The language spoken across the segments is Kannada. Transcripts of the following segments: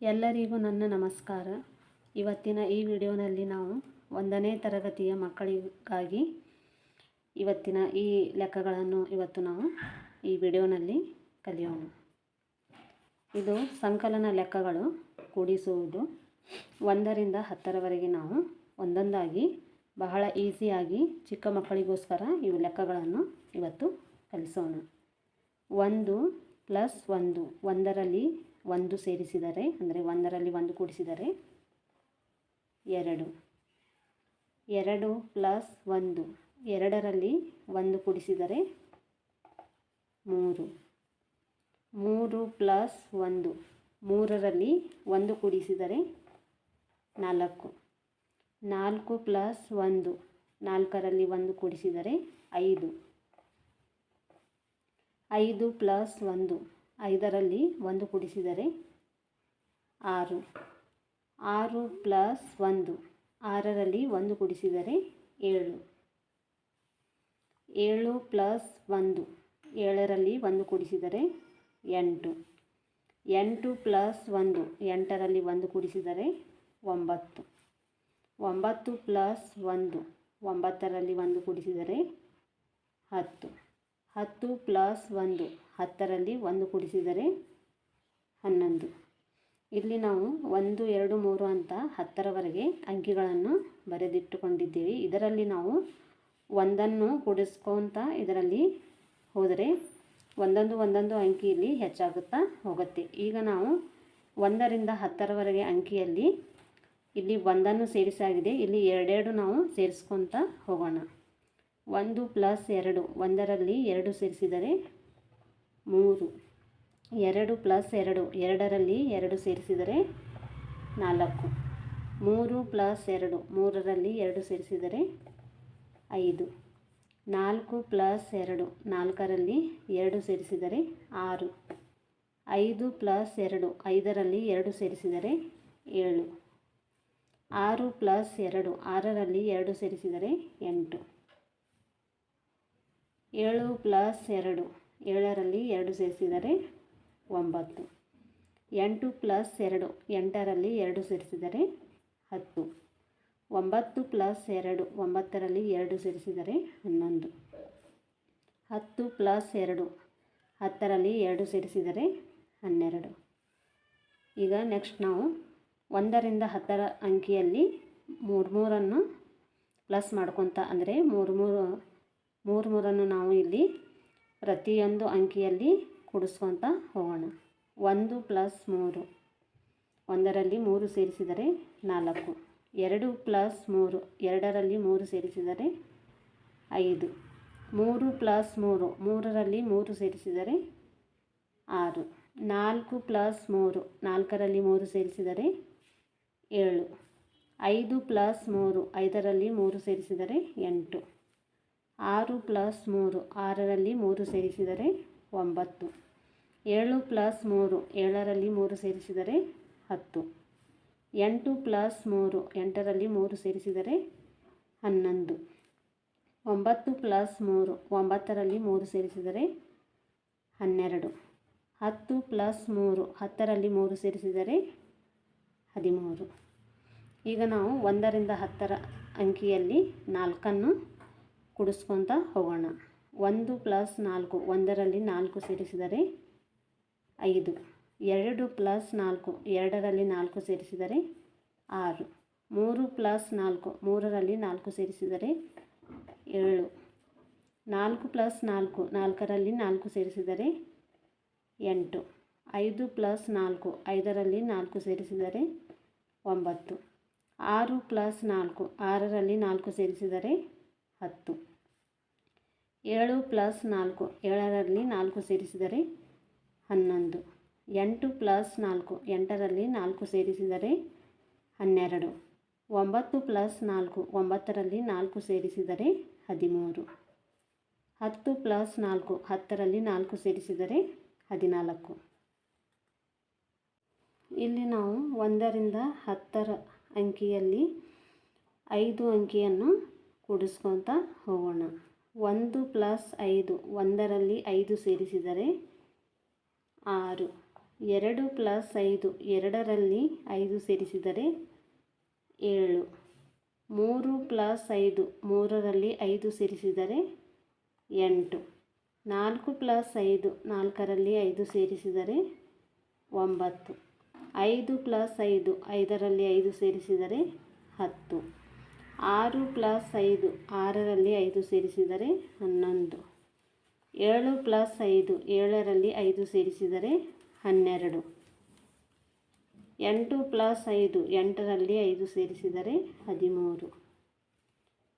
ಎಲ್ಲರಿಗೂ ನನ್ನ ನಮಸ್ಕಾರ. ಇವತ್ತಿನ ಈ ವಿಡಿಯೋನಲ್ಲಿ ನಾವು ಒಂದನೇ ತರಗತಿಯ ಮಕ್ಕಳಿಗಾಗಿ ಇವತ್ತಿನ ಈ ಲೆಕ್ಕಗಳನ್ನು ಇವತ್ತು ನಾವು ಈ ವಿಡಿಯೋನಲ್ಲಿ ಕಲಿಯೋಣ. ಇದು ಸಂಕಲನ ಲೆಕ್ಕಗಳು ಕೂಡಿಸುವುದು. ಒಂದರಿಂದ ಹತ್ತರವರೆಗೆ ನಾವು ಒಂದೊಂದಾಗಿ ಬಹಳ ಈಸಿಯಾಗಿ ಚಿಕ್ಕ ಮಕ್ಕಳಿಗೋಸ್ಕರ ಇವು ಲೆಕ್ಕಗಳನ್ನು ಇವತ್ತು ಕಲಿಸೋಣ. ಒಂದು ಪ್ಲಸ್ ಒಂದು, ಒಂದರಲ್ಲಿ ಒಂದು ಸೇರಿಸಿದರೆ, ಅಂದರೆ ಒಂದರಲ್ಲಿ ಒಂದು ಕೂಡಿಸಿದರೆ, ಎರಡು. ಎರಡು ಪ್ಲಸ್ ಒಂದು. ಎರಡರಲ್ಲಿ ಒಂದು ಕೂಡಿಸಿದರೆ ಮೂರು. ಮೂರು ಪ್ಲಸ್ ಒಂದು. ಮೂರರಲ್ಲಿ ಒಂದು ಕೂಡಿಸಿದರೆ ನಾಲ್ಕು. ನಾಲ್ಕು ಪ್ಲಸ್ ಒಂದು. ನಾಲ್ಕರಲ್ಲಿ ಒಂದು ಕೂಡಿಸಿದರೆ ಐದು. ಐದು ಪ್ಲಸ್ ಒಂದು. ಐದರಲ್ಲಿ ಒಂದು ಕೂಡಿಸಿದರೆ ಆರು. ಆರು ಪ್ಲಸ್ ಒಂದು. ಆರರಲ್ಲಿ ಒಂದು ಕೂಡಿಸಿದರೆ ಏಳು. ಏಳು ಪ್ಲಸ್ ಒಂದು. ಏಳರಲ್ಲಿ ಒಂದು ಕೂಡಿಸಿದರೆ ಎಂಟು. ಎಂಟು ಪ್ಲಸ್ ಒಂದು. ಎಂಟರಲ್ಲಿ ಒಂದು ಕೂಡಿಸಿದರೆ ಒಂಬತ್ತು. ಒಂಬತ್ತು ಪ್ಲಸ್ ಒಂದು. ಒಂಬತ್ತರಲ್ಲಿ ಒಂದು ಕೂಡಿಸಿದರೆ ಹತ್ತು. ಹತ್ತು ಪ್ಲಸ್ ಒಂದು, ಹತ್ತರಲ್ಲಿ ಒಂದು ಕೂಡಿಸಿದರೆ ಹನ್ನೊಂದು. ಇಲ್ಲಿ ನಾವು ಒಂದು, ಎರಡು, ಮೂರು ಅಂತ ಹತ್ತರವರೆಗೆ ಅಂಕಿಗಳನ್ನು ಬರೆದಿಟ್ಟುಕೊಂಡಿದ್ದೀವಿ. ಇದರಲ್ಲಿ ನಾವು ಒಂದನ್ನು ಕೂಡಿಸ್ಕೊತ ಇದರಲ್ಲಿ ಹೋದರೆ ಒಂದೊಂದು ಒಂದೊಂದು ಅಂಕಿಯಲ್ಲಿ ಹೆಚ್ಚಾಗುತ್ತಾ ಹೋಗುತ್ತೆ. ಈಗ ನಾವು ಒಂದರಿಂದ ಹತ್ತರವರೆಗೆ ಅಂಕಿಯಲ್ಲಿ ಇಲ್ಲಿ ಒಂದನ್ನು ಸೇರಿಸಾಗಿದೆ. ಇಲ್ಲಿ ಎರಡೆರಡು ನಾವು ಸೇರಿಸ್ಕೊತ ಹೋಗೋಣ. ಒಂದು ಪ್ಲಸ್ ಎರಡು, ಒಂದರಲ್ಲಿ ಎರಡು ಸೇರಿಸಿದರೆ ಮೂರು. ಎರಡು ಪ್ಲಸ್ ಎರಡು, ಎರಡರಲ್ಲಿ ಎರಡು ಸೇರಿಸಿದರೆ ನಾಲ್ಕು. ಮೂರು ಪ್ಲಸ್ ಎರಡು, ಮೂರರಲ್ಲಿ ಎರಡು ಸೇರಿಸಿದರೆ ಐದು. ನಾಲ್ಕು ಪ್ಲಸ್ ಎರಡು, ನಾಲ್ಕರಲ್ಲಿ ಎರಡು ಸೇರಿಸಿದರೆ ಆರು. ಐದು ಪ್ಲಸ್ ಎರಡು, ಐದರಲ್ಲಿ ಎರಡು ಸೇರಿಸಿದರೆ ಏಳು. ಆರು ಪ್ಲಸ್ ಎರಡು, ಆರರಲ್ಲಿ ಎರಡು ಸೇರಿಸಿದರೆ ಎಂಟು. ಏಳು ಪ್ಲಸ್ ಎರಡು, ಏಳರಲ್ಲಿ ಎರಡು ಸೇರಿಸಿದರೆ ಒಂಬತ್ತು. ಎಂಟು ಪ್ಲಸ್ ಎರಡು, ಎಂಟರಲ್ಲಿ ಎರಡು ಸೇರಿಸಿದರೆ ಹತ್ತು. ಒಂಬತ್ತು ಪ್ಲಸ್ ಎರಡು, ಒಂಬತ್ತರಲ್ಲಿ ಎರಡು ಸೇರಿಸಿದರೆ ಹನ್ನೊಂದು. ಹತ್ತು ಪ್ಲಸ್ ಎರಡು, ಹತ್ತರಲ್ಲಿ ಎರಡು ಸೇರಿಸಿದರೆ ಹನ್ನೆರಡು. ಈಗ ನೆಕ್ಸ್ಟ್ ನಾವು ಒಂದರಿಂದ ಹತ್ತರ ಅಂಕಿಯಲ್ಲಿ ಮೂರು ಮೂರನ್ನು ಪ್ಲಸ್ ಮಾಡ್ಕೊತ ಅಂದರೆ ಮೂರು ಮೂರು ಮೂರು ಮೂರನ್ನು ನಾವು ಇಲ್ಲಿ ಪ್ರತಿಯೊಂದು ಅಂಕಿಯಲ್ಲಿ ಕೂಡಿಸ್ಕೊತ ಹೋಗೋಣ. ಒಂದು ಪ್ಲಸ್ ಮೂರು. ಒಂದರಲ್ಲಿ ಮೂರು ಸೇರಿಸಿದರೆ ನಾಲ್ಕು. ಎರಡು ಪ್ಲಸ್ ಮೂರು. ಎರಡರಲ್ಲಿ ಮೂರು ಸೇರಿಸಿದರೆ ಐದು. ಮೂರು ಪ್ಲಸ್ ಮೂರು. ಮೂರರಲ್ಲಿ ಮೂರು ಸೇರಿಸಿದರೆ ಆರು. ನಾಲ್ಕು ಪ್ಲಸ್ ಮೂರು. ನಾಲ್ಕರಲ್ಲಿ ಮೂರು ಸೇರಿಸಿದರೆ ಏಳು. ಐದು ಪ್ಲಸ್ ಮೂರು. ಐದರಲ್ಲಿ ಮೂರು ಸೇರಿಸಿದರೆ ಎಂಟು. ಆರು ಪ್ಲಸ್ ಮೂರು, ಆರರಲ್ಲಿ ಮೂರು ಸೇರಿಸಿದರೆ ಒಂಬತ್ತು. ಏಳು ಪ್ಲಸ್ ಮೂರು, ಏಳರಲ್ಲಿ ಮೂರು ಸೇರಿಸಿದರೆ ಹತ್ತು. ಎಂಟು ಪ್ಲಸ್ ಮೂರು, ಎಂಟರಲ್ಲಿ ಮೂರು ಸೇರಿಸಿದರೆ ಹನ್ನೊಂದು. ಒಂಬತ್ತು ಪ್ಲಸ್ ಮೂರು, ಒಂಬತ್ತರಲ್ಲಿ ಮೂರು ಸೇರಿಸಿದರೆ ಹನ್ನೆರಡು. ಹತ್ತು ಪ್ಲಸ್ ಮೂರು, ಹತ್ತರಲ್ಲಿ ಮೂರು ಸೇರಿಸಿದರೆ ಹದಿಮೂರು. ಈಗ ನಾವು ಒಂದರಿಂದ ಹತ್ತರ ಅಂಕಿಯಲ್ಲಿ ನಾಲ್ಕನ್ನು ಕೂಡಿಸ್ಕೊತ ಹೋಗೋಣ. ಒಂದು ಪ್ಲಸ್ ನಾಲ್ಕು, ಒಂದರಲ್ಲಿ ನಾಲ್ಕು ಸೇರಿಸಿದರೆ ಐದು. ಎರಡು ಪ್ಲಸ್ ನಾಲ್ಕು, ಎರಡರಲ್ಲಿ ನಾಲ್ಕು ಸೇರಿಸಿದರೆ ಆರು. ಮೂರು ಪ್ಲಸ್ ನಾಲ್ಕು, ಮೂರರಲ್ಲಿ ನಾಲ್ಕು ಸೇರಿಸಿದರೆ ಏಳು. ನಾಲ್ಕು ಪ್ಲಸ್ ನಾಲ್ಕು, ನಾಲ್ಕರಲ್ಲಿ ನಾಲ್ಕು ಸೇರಿಸಿದರೆ ಎಂಟು. ಐದು ಪ್ಲಸ್ ನಾಲ್ಕು, ಐದರಲ್ಲಿ ನಾಲ್ಕು ಸೇರಿಸಿದರೆ ಒಂಬತ್ತು. ಆರು ಪ್ಲಸ್ ನಾಲ್ಕು, ಆರರಲ್ಲಿ ನಾಲ್ಕು ಸೇರಿಸಿದರೆ ಹತ್ತು. ಏಳು ಪ್ಲಸ್ ನಾಲ್ಕು, ಏಳರಲ್ಲಿ ನಾಲ್ಕು ಸೇರಿಸಿದರೆ ಹನ್ನೊಂದು. ಎಂಟು ಪ್ಲಸ್ ನಾಲ್ಕು, ಎಂಟರಲ್ಲಿ ನಾಲ್ಕು ಸೇರಿಸಿದರೆ ಹನ್ನೆರಡು. ಒಂಬತ್ತು ಪ್ಲಸ್ ನಾಲ್ಕು, ಒಂಬತ್ತರಲ್ಲಿ ನಾಲ್ಕು ಸೇರಿಸಿದರೆ ಹದಿಮೂರು. ಹತ್ತು ಪ್ಲಸ್ ನಾಲ್ಕು, ಹತ್ತರಲ್ಲಿ ನಾಲ್ಕು ಸೇರಿಸಿದರೆ ಹದಿನಾಲ್ಕು. ಇಲ್ಲಿ ನಾವು ಒಂದರಿಂದ ಹತ್ತರ ಅಂಕಿಯಲ್ಲಿ ಐದು ಅಂಕಿಯನ್ನು ಕೂಡಿಸ್ಕೊತ ಹೋಗೋಣ. ಒಂದು ಪ್ಲಸ್ ಐದು, ಒಂದರಲ್ಲಿ ಐದು ಸೇರಿಸಿದರೆ ಆರು. ಎರಡು ಪ್ಲಸ್ ಐದು, ಎರಡರಲ್ಲಿ ಐದು ಸೇರಿಸಿದರೆ ಏಳು. ಮೂರು ಪ್ಲಸ್ ಐದು, ಮೂರರಲ್ಲಿ ಐದು ಸೇರಿಸಿದರೆ ಎಂಟು. ನಾಲ್ಕು ಪ್ಲಸ್ ಐದು, ನಾಲ್ಕರಲ್ಲಿ ಐದು ಸೇರಿಸಿದರೆ ಒಂಬತ್ತು. ಐದು ಪ್ಲಸ್ ಐದು, ಐದರಲ್ಲಿ ಐದು ಸೇರಿಸಿದರೆ ಹತ್ತು. ಆರು ಪ್ಲಸ್ ಐದು, ಆರರಲ್ಲಿ ಐದು ಸೇರಿಸಿದರೆ ಹನ್ನೊಂದು. ಏಳು ಪ್ಲಸ್ ಐದು, ಏಳರಲ್ಲಿ ಐದು ಸೇರಿಸಿದರೆ ಹನ್ನೆರಡು. ಎಂಟು ಪ್ಲಸ್ ಐದು, ಎಂಟರಲ್ಲಿ ಐದು ಸೇರಿಸಿದರೆ ಹದಿಮೂರು.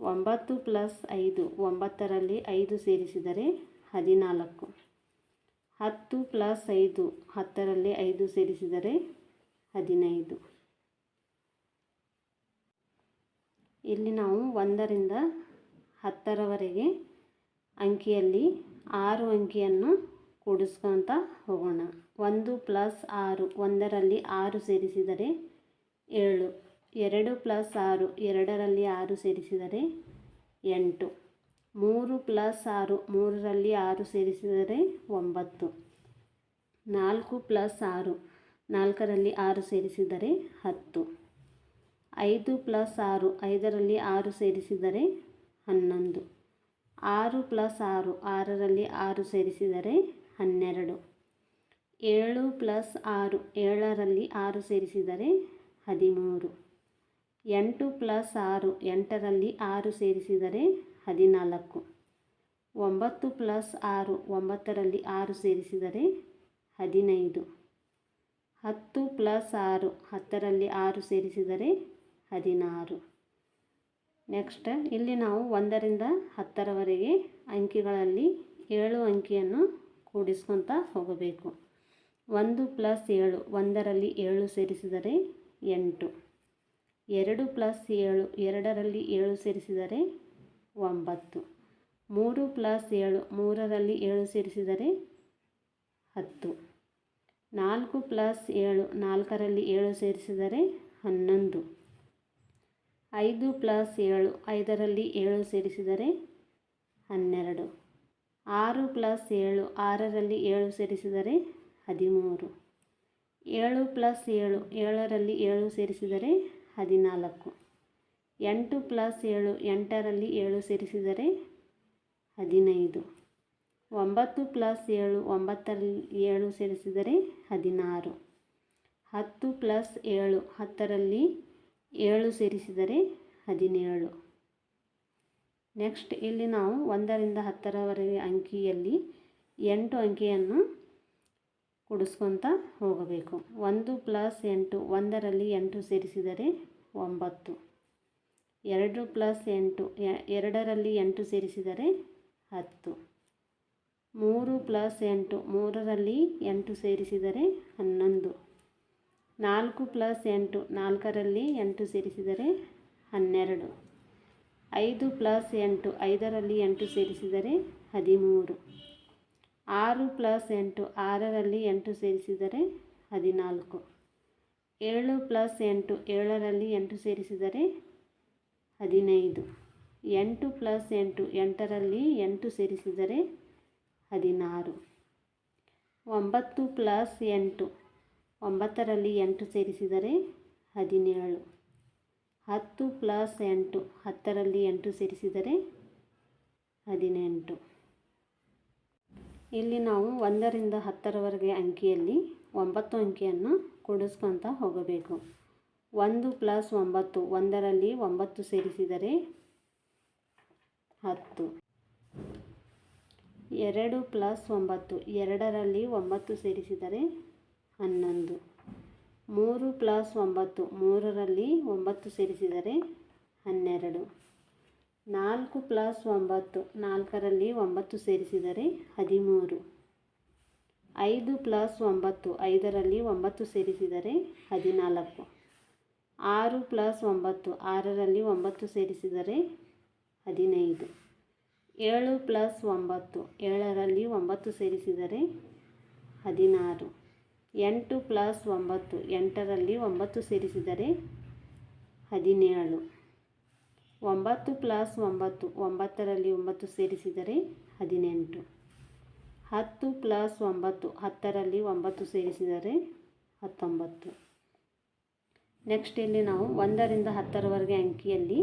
ಒಂಬತ್ತು ಪ್ಲಸ್ ಐದು, ಒಂಬತ್ತರಲ್ಲಿ ಐದು ಸೇರಿಸಿದರೆ ಹದಿನಾಲ್ಕು. ಹತ್ತು ಪ್ಲಸ್ ಐದು, ಹತ್ತರಲ್ಲಿ ಐದು ಸೇರಿಸಿದರೆ ಹದಿನೈದು. ಇಲ್ಲಿ ನಾವು ಒಂದರಿಂದ ಹತ್ತರವರೆಗೆ ಅಂಕಿಯಲ್ಲಿ ಆರು ಅಂಕಿಯನ್ನು ಕೂಡಿಸ್ಕೊತ ಹೋಗೋಣ. ಒಂದು ಪ್ಲಸ್ ಆರು ಒಂದರಲ್ಲಿ ಆರು ಸೇರಿಸಿದರೆ ಏಳು. ಎರಡು ಪ್ಲಸ್ ಆರು ಎರಡರಲ್ಲಿ ಆರು ಸೇರಿಸಿದರೆ ಎಂಟು. ಮೂರು ಪ್ಲಸ್ ಆರು ಮೂರರಲ್ಲಿ ಆರು ಸೇರಿಸಿದರೆ ಒಂಬತ್ತು. ನಾಲ್ಕು ಪ್ಲಸ್ ಆರು ನಾಲ್ಕರಲ್ಲಿ ಆರು ಸೇರಿಸಿದರೆ ಹತ್ತು. ಐದು ಪ್ಲಸ್ ಆರು ಐದರಲ್ಲಿ ಆರು ಸೇರಿಸಿದರೆ ಹನ್ನೊಂದು. ಆರು ಪ್ಲಸ್ ಆರು ಆರರಲ್ಲಿ ಆರು ಸೇರಿಸಿದರೆ ಹನ್ನೆರಡು. ಏಳು ಪ್ಲಸ್ ಆರು ಏಳರಲ್ಲಿ ಆರು ಸೇರಿಸಿದರೆ ಹದಿಮೂರು. ಎಂಟು ಪ್ಲಸ್ ಆರು ಎಂಟರಲ್ಲಿ ಆರು ಸೇರಿಸಿದರೆ ಹದಿನಾಲ್ಕು. ಒಂಬತ್ತು ಪ್ಲಸ್ ಆರು ಒಂಬತ್ತರಲ್ಲಿ ಆರು ಸೇರಿಸಿದರೆ ಹದಿನೈದು. ಹತ್ತು ಪ್ಲಸ್ ಆರು ಹತ್ತರಲ್ಲಿ ಆರು ಸೇರಿಸಿದರೆ ಹದಿನಾರು. ನೆಕ್ಸ್ಟ್ ಇಲ್ಲಿ ನಾವು ಒಂದರಿಂದ ಹತ್ತರವರೆಗೆ ಅಂಕಿಗಳಲ್ಲಿ ಏಳು ಅಂಕಿಯನ್ನು ಕೂಡಿಸ್ಕೊತ ಹೋಗಬೇಕು. ಒಂದು ಪ್ಲಸ್ ಏಳು, ಒಂದರಲ್ಲಿ ಏಳು ಸೇರಿಸಿದರೆ ಎಂಟು. ಎರಡು ಪ್ಲಸ್ ಏಳು, ಎರಡರಲ್ಲಿ ಏಳು ಸೇರಿಸಿದರೆ ಒಂಬತ್ತು. ಮೂರು ಪ್ಲಸ್ ಏಳು, ಮೂರರಲ್ಲಿ ಏಳು ಸೇರಿಸಿದರೆ ಹತ್ತು. ನಾಲ್ಕು ಪ್ಲಸ್ ಏಳು, ನಾಲ್ಕರಲ್ಲಿ ಏಳು ಸೇರಿಸಿದರೆ ಹನ್ನೊಂದು. ಐದು ಪ್ಲಸ್ ಏಳು, ಐದರಲ್ಲಿ ಏಳು ಸೇರಿಸಿದರೆ ಹನ್ನೆರಡು. ಆರು ಪ್ಲಸ್ ಏಳು, ಆರರಲ್ಲಿ ಏಳು ಸೇರಿಸಿದರೆ ಹದಿಮೂರು. ಏಳು ಪ್ಲಸ್ ಏಳು, ಏಳರಲ್ಲಿ ಏಳು ಸೇರಿಸಿದರೆ ಹದಿನಾಲ್ಕು. ಎಂಟು ಪ್ಲಸ್ ಏಳು, ಎಂಟರಲ್ಲಿ ಏಳು ಸೇರಿಸಿದರೆ ಹದಿನೈದು. ಒಂಬತ್ತು ಪ್ಲಸ್ ಏಳು, ಒಂಬತ್ತರಲ್ಲಿ ಏಳು ಸೇರಿಸಿದರೆ ಹದಿನಾರು. ಹತ್ತು ಪ್ಲಸ್ ಏಳು, ಹತ್ತರಲ್ಲಿ ಏಳು ಸೇರಿಸಿದರೆ ಹದಿನೇಳು. ನೆಕ್ಸ್ಟ್ ಇಲ್ಲಿ ನಾವು ಒಂದರಿಂದ ಹತ್ತರವರೆಗೆ ಅಂಕಿಯಲ್ಲಿ ಎಂಟು ಅಂಕಿಯನ್ನು ಕೂಡಿಸ್ಕೊತ ಹೋಗಬೇಕು. ಒಂದು ಪ್ಲಸ್ ಎಂಟು ಒಂದರಲ್ಲಿ ಎಂಟು ಸೇರಿಸಿದರೆ ಒಂಬತ್ತು. ಎರಡು ಪ್ಲಸ್ ಎಂಟು ಎರಡರಲ್ಲಿ ಎಂಟು ಸೇರಿಸಿದರೆ ಹತ್ತು. ಮೂರು ಪ್ಲಸ್ ಎಂಟು ಮೂರರಲ್ಲಿ ಎಂಟು ಸೇರಿಸಿದರೆ ಹನ್ನೊಂದು. ನಾಲ್ಕು ಪ್ಲಸ್ ಎಂಟು, ನಾಲ್ಕರಲ್ಲಿ ಎಂಟು ಸೇರಿಸಿದರೆ ಹನ್ನೆರಡು. ಐದು ಪ್ಲಸ್ ಎಂಟು, ಐದರಲ್ಲಿ ಎಂಟು ಸೇರಿಸಿದರೆ ಹದಿಮೂರು. ಆರು ಪ್ಲಸ್ ಎಂಟು, ಆರರಲ್ಲಿ ಎಂಟು ಸೇರಿಸಿದರೆ ಹದಿನಾಲ್ಕು. ಏಳು ಪ್ಲಸ್ ಎಂಟು, ಏಳರಲ್ಲಿ ಎಂಟು ಸೇರಿಸಿದರೆ ಹದಿನೈದು. ಎಂಟು ಪ್ಲಸ್ ಎಂಟು, ಎಂಟರಲ್ಲಿ ಎಂಟು ಸೇರಿಸಿದರೆ ಹದಿನಾರು. ಒಂಬತ್ತು ಪ್ಲಸ್ ಎಂಟು ಒಂಬತ್ತರಲ್ಲಿ ಎಂಟು ಸೇರಿಸಿದರೆ ಹದಿನೇಳು. ಹತ್ತು ಪ್ಲಸ್ ಎಂಟು, ಹತ್ತರಲ್ಲಿ ಎಂಟು ಸೇರಿಸಿದರೆ ಹದಿನೆಂಟು. ಇಲ್ಲಿ ನಾವು ಒಂದರಿಂದ ಹತ್ತರವರೆಗೆ ಅಂಕಿಯಲ್ಲಿ ಒಂಬತ್ತು ಅಂಕಿಯನ್ನು ಕೊಡಿಸ್ಕೊತಾ ಹೋಗಬೇಕು. ಒಂದು ಪ್ಲಸ್ ಒಂಬತ್ತು, ಒಂದರಲ್ಲಿ ಒಂಬತ್ತು ಸೇರಿಸಿದರೆ ಹತ್ತು. ಎರಡು ಪ್ಲಸ್ ಒಂಬತ್ತು, ಎರಡರಲ್ಲಿ ಒಂಬತ್ತು ಸೇರಿಸಿದರೆ ಹನ್ನೊಂದು. ಮೂರು ಪ್ಲಸ್ ಒಂಬತ್ತು, ಮೂರರಲ್ಲಿ ಒಂಬತ್ತು ಸೇರಿಸಿದರೆ ಹನ್ನೆರಡು. ನಾಲ್ಕು ಪ್ಲಸ್ ಒಂಬತ್ತು, ನಾಲ್ಕರಲ್ಲಿ ಒಂಬತ್ತು ಸೇರಿಸಿದರೆ ಹದಿಮೂರು. ಐದು ಪ್ಲಸ್ ಒಂಬತ್ತು, ಐದರಲ್ಲಿ ಒಂಬತ್ತು ಸೇರಿಸಿದರೆ ಹದಿನಾಲ್ಕು. ಆರು ಪ್ಲಸ್ ಒಂಬತ್ತು, ಆರರಲ್ಲಿ ಒಂಬತ್ತು ಸೇರಿಸಿದರೆ ಹದಿನೈದು. ಏಳು ಪ್ಲಸ್ ಒಂಬತ್ತು, ಏಳರಲ್ಲಿ ಒಂಬತ್ತು ಸೇರಿಸಿದರೆ ಹದಿನಾರು. ಎಂಟು ಪ್ಲಸ್ ಒಂಬತ್ತು, ಎಂಟರಲ್ಲಿ ಒಂಬತ್ತು ಸೇರಿಸಿದರೆ ಹದಿನೇಳು. ಒಂಬತ್ತು ಪ್ಲಸ್ ಒಂಬತ್ತು, ಒಂಬತ್ತರಲ್ಲಿ ಒಂಬತ್ತು ಸೇರಿಸಿದರೆ ಹದಿನೆಂಟು. ಹತ್ತು ಪ್ಲಸ್ ಒಂಬತ್ತು, ಹತ್ತರಲ್ಲಿ ಒಂಬತ್ತು ಸೇರಿಸಿದರೆ ಹತ್ತೊಂಬತ್ತು. ನೆಕ್ಸ್ಟ್ ಇಲ್ಲಿ ನಾವು ಒಂದರಿಂದ ಹತ್ತರವರೆಗೆ ಅಂಕಿಯಲ್ಲಿ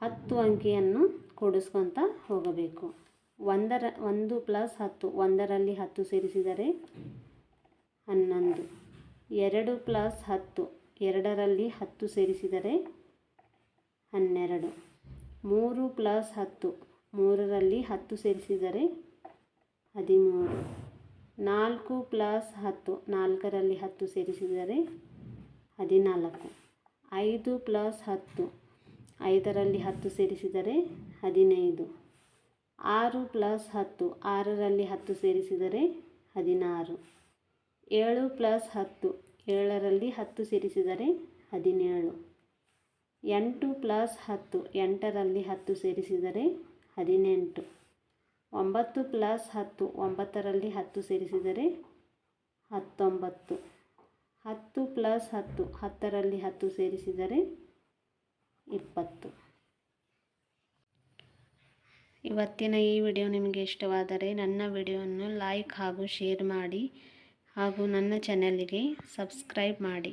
ಹತ್ತು ಅಂಕಿಯನ್ನು ಕೂಡಿಸ್ಕೊತ ಹೋಗಬೇಕು. ಒಂದರ, ಒಂದು ಪ್ಲಸ್ ಹತ್ತು, ಒಂದರಲ್ಲಿ ಹತ್ತು ಸೇರಿಸಿದರೆ ಹನ್ನೊಂದು. ಎರಡು ಪ್ಲಸ್ ಹತ್ತು, ಎರಡರಲ್ಲಿ ಹತ್ತು ಸೇರಿಸಿದರೆ ಹನ್ನೆರಡು. ಮೂರು ಪ್ಲಸ್ ಹತ್ತು, ಮೂರರಲ್ಲಿ ಹತ್ತು ಸೇರಿಸಿದರೆ ಹದಿಮೂರು. ನಾಲ್ಕು ಪ್ಲಸ್ ಹತ್ತು, ನಾಲ್ಕರಲ್ಲಿ ಹತ್ತು ಸೇರಿಸಿದರೆ ಹದಿನಾಲ್ಕು. ಐದು ಪ್ಲಸ್ ಹತ್ತು, ಐದರಲ್ಲಿ ಹತ್ತು ಸೇರಿಸಿದರೆ ಹದಿನೈದು. ಆರು ಪ್ಲಸ್ ಹತ್ತು, ಆರರಲ್ಲಿ ಹತ್ತು ಸೇರಿಸಿದರೆ ಹದಿನಾರು. ಏಳು ಪ್ಲಸ್ ಹತ್ತು, ಏಳರಲ್ಲಿ ಹತ್ತು ಸೇರಿಸಿದರೆ ಹದಿನೇಳು. ಎಂಟು ಪ್ಲಸ್ ಹತ್ತು, ಎಂಟರಲ್ಲಿ ಹತ್ತು ಸೇರಿಸಿದರೆ ಹದಿನೆಂಟು. ಒಂಬತ್ತು ಪ್ಲಸ್ ಹತ್ತು, ಒಂಬತ್ತರಲ್ಲಿ ಹತ್ತು ಸೇರಿಸಿದರೆ ಹತ್ತೊಂಬತ್ತು. ಹತ್ತು ಪ್ಲಸ್ ಹತ್ತು, ಹತ್ತರಲ್ಲಿ ಹತ್ತು ಸೇರಿಸಿದರೆ ಇಪ್ಪತ್ತು. ಇವತ್ತಿನ ಈ ವಿಡಿಯೋ ನಿಮಗೆ ಇಷ್ಟವಾದರೆ ನನ್ನ ವಿಡಿಯೋವನ್ನು ಲೈಕ್ ಹಾಗೂ ಶೇರ್ ಮಾಡಿ. ಹಾಗೂ ನನ್ನ ಚಾನಲ್ಗೆ ಸಬ್ಸ್ಕ್ರೈಬ್ ಮಾಡಿ.